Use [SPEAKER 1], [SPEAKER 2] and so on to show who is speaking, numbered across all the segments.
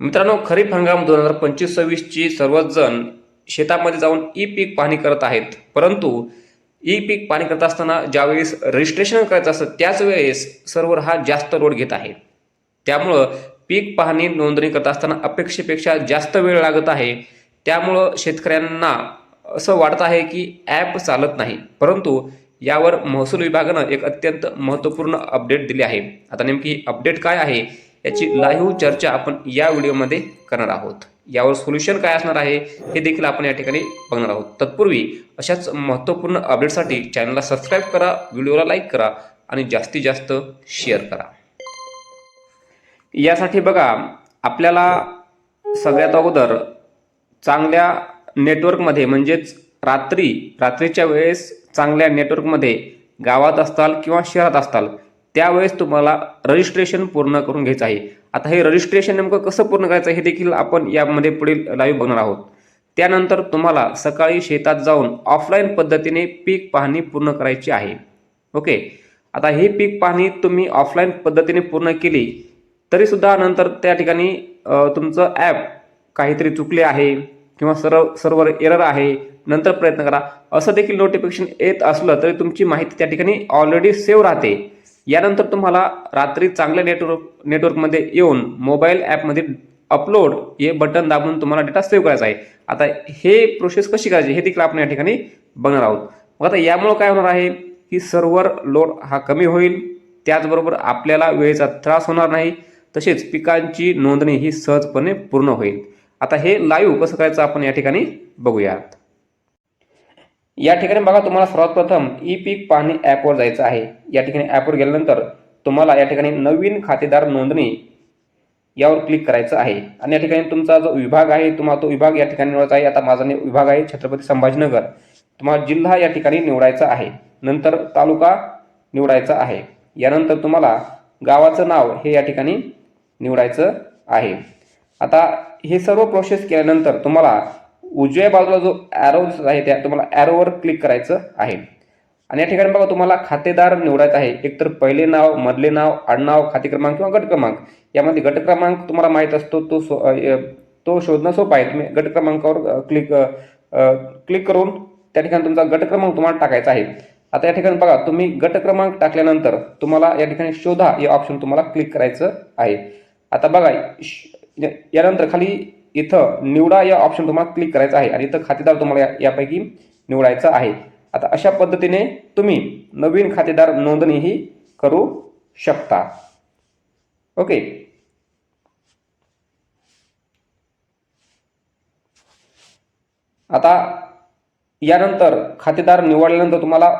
[SPEAKER 1] मित्रांनो खरीप हंगाम दोन हजार पंचवीस सव्वीसची सर्वच जण शेतामध्ये जाऊन ई पीक पाहणी करत आहेत. परंतु ई पीक पाहणी करत असताना ज्यावेळेस रजिस्ट्रेशन करायचं असतं त्याच वेळेस सर्व्हर हा जास्त लोड घेत आहे. त्यामुळं पीक पाहणी नोंदणी करत असताना अपेक्षेपेक्षा जास्त वेळ लागत आहे. त्यामुळं शेतकऱ्यांना असं वाटत आहे की ॲप चालत नाही. परंतु यावर महसूल विभागानं एक अत्यंत महत्त्वपूर्ण अपडेट दिली आहे. आता नेमकी अपडेट काय आहे याची लाईव्ह चर्चा आपण या व्हिडिओमध्ये करणार आहोत. यावर सोल्युशन काय असणार आहे हे देखील आपण या ठिकाणी बघणार आहोत. तत्पूर्वी अशाच महत्त्वपूर्ण अपडेटसाठी चॅनलला सबस्क्राईब करा व्हिडिओला लाईक करा आणि जास्तीत जास्त शेअर करा. यासाठी बघा आपल्याला सगळ्यात अगोदर चांगल्या नेटवर्कमध्ये म्हणजेच रात्री रात्रीच्या वेळेस चांगल्या नेटवर्कमध्ये गावात असताल किंवा शहरात असताल त्यावेळेस तुम्हाला रजिस्ट्रेशन पूर्ण करून घ्यायचं आहे. आता हे रजिस्ट्रेशन नेमकं कसं पूर्ण करायचं हे देखील आपण यामध्ये पुढील लाईव्ह बघणार आहोत. त्यानंतर तुम्हाला सकाळी शेतात जाऊन ऑफलाईन पद्धतीने पीक पाहणी पूर्ण करायची आहे. ओके? आता ही पीक पाहणी तुम्ही ऑफलाईन पद्धतीने पूर्ण केली तरीसुद्धा नंतर त्या ठिकाणी तुमचं ॲप काहीतरी चुकले आहे किंवा सर्व सर्वर एरर आहे नंतर प्रयत्न करा. असं देखील नोटिफिकेशन येत असलं तरी तुमची माहिती त्या ठिकाणी ऑलरेडी सेव्ह राहते. यानंतर तुम्हाला रात्री चांगल्या नेटवर्क नेटवर्कमध्ये येऊन मोबाईल ॲपमध्ये अपलोड हे बटन दाबून तुम्हाला डेटा सेव्ह करायचा आहे. आता हे प्रोसेस कशी करायची हे देखील आपण या ठिकाणी बघणार आहोत. मग आता यामुळं काय होणार आहे की सर्व्हर लोड हा कमी होईल त्याचबरोबर आपल्याला वेळेचा त्रास होणार नाही तसेच पिकांची नोंदणी ही सहजपणे पूर्ण होईल. आता हे लाईव्ह कसं करायचं आपण या ठिकाणी बघूयात या ठिकाणी बघा तुम्हाला सर्वात प्रथम ई पीक पाहणी ॲपवर जायचं आहे. या ठिकाणी ॲपवर गेल्यानंतर तुम्हाला या ठिकाणी नवीन खातेदार नोंदणी यावर क्लिक करायचं आहे. आणि या ठिकाणी तुमचा जो विभाग आहे तुम्हाला तो विभाग या ठिकाणी निवडायचा आहे. आता माझा विभाग आहे छत्रपती संभाजीनगर. तुम्हाला जिल्हा या ठिकाणी निवडायचा आहे. नंतर तालुका निवडायचा आहे. यानंतर तुम्हाला गावाचं नाव हे या ठिकाणी निवडायचं आहे. आता हे सर्व प्रोसेस केल्यानंतर तुम्हाला उजव्या बाजूला जो ॲरो आहे त्या तुम्हाला ॲरोवर क्लिक करायचं आहे. आणि या ठिकाणी बघा तुम्हाला खातेदार निवडायचं आहे. एकतर पहिले नाव मधले नाव आडनाव खाते क्रमांक किंवा गट क्रमांक. यामध्ये गट क्रमांक तुम्हाला माहीत असतो तो सो तो शोधणं सोपं आहे. तुम्ही गट क्रमांकावर क्लिक क्लिक करून त्या ठिकाणी तुमचा गट क्रमांक तुम्हाला टाकायचा आहे. आता या ठिकाणी बघा तुम्ही गट क्रमांक टाकल्यानंतर तुम्हाला या ठिकाणी शोधा या ऑप्शन तुम्हाला क्लिक करायचं आहे. आता बघा श- यानंतर खाली इथं निवडा या ऑप्शन तुम्हाला क्लिक करायचं आहे. आणि इथं खातेदार तुम्हाला यापैकी निवडायचं आहे. आता अशा पद्धतीने तुम्ही नवीन खातेदार नोंदणीही करू शकता. ओके आता यानंतर खातेदार निवडल्यानंतर तुम्हाला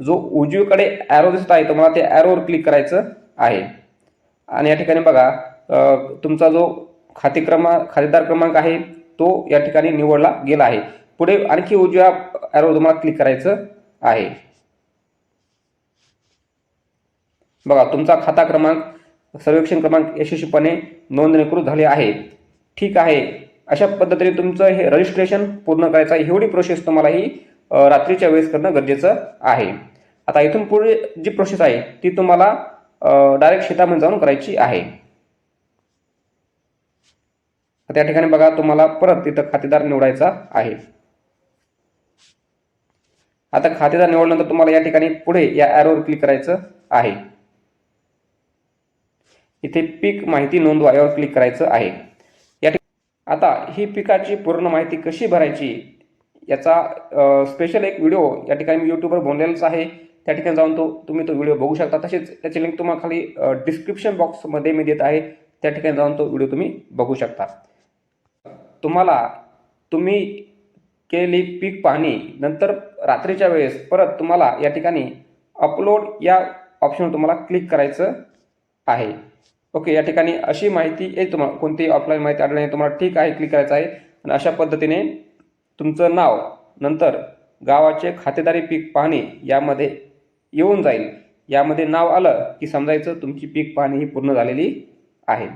[SPEAKER 1] जो उजवीकडे ॲरो दिसत आहे तुम्हाला त्या ॲरोवर क्लिक करायचं आहे. आणि या ठिकाणी बघा तुमचा जो खाते क्रमांक खातेदार क्रमांक आहे तो या ठिकाणी निवडला गेला आहे. पुढे आणखी उजव्या ॲरो तुम्हाला क्लिक करायचं आहे. बघा तुमचा खाता क्रमांक सर्वेक्षण क्रमांक यशस्वीपणे नोंदणीकृत झाले आहे. ठीक आहे. अशा पद्धतीने तुमचं हे रजिस्ट्रेशन पूर्ण करायचं आहे. एवढी प्रोसेस तुम्हाला ही रात्रीच्या वेळेस करणं गरजेचं आहे. आता इथून पुढे जी प्रोसेस आहे ती तुम्हाला डायरेक्ट शेतामध्ये जाऊन करायची आहे. त्या ठिकाणी बघा तुम्हाला परत तिथं खातेदार निवडायचा आहे. आता खातेदार निवडल्यानंतर तुम्हाला या ठिकाणी पुढे या ॲरोवर क्लिक करायचं आहे. इथे पीक माहिती नोंदवा यावर क्लिक करायचं आहे. या ठिकाणी आता ही पिकाची पूर्ण माहिती कशी भरायची याचा स्पेशल एक व्हिडिओ या ठिकाणी मी यूट्यूबवर बनवलेलाच आहे. त्या ठिकाणी जाऊन तो तुम्ही तो व्हिडिओ बघू शकता. तसेच त्याची लिंक तुम्हाला खाली डिस्क्रिप्शन बॉक्समध्ये मी देत आहे. त्या ठिकाणी जाऊन तो व्हिडिओ तुम्ही बघू शकता. तुम्हाला तुम्ही केली पीक पाहणी नंतर रात्रीच्या वेळेस परत तुम्हाला या ठिकाणी अपलोड या ऑप्शनवर तुम्हाला क्लिक करायचं आहे. ओके या ठिकाणी अशी माहिती येईल तुम्हाला कोणतीही ऑफलाईन माहिती आढळली नाही तुम्हाला ठीक आहे क्लिक करायचं आहे. आणि अशा पद्धतीने तुमचं नाव नंतर गावाचे खातेदारी पीक पाहणी यामध्ये येऊन जाईल. यामध्ये नाव आलं की समजायचं तुमची पीक पाहणी ही पूर्ण झालेली आहे.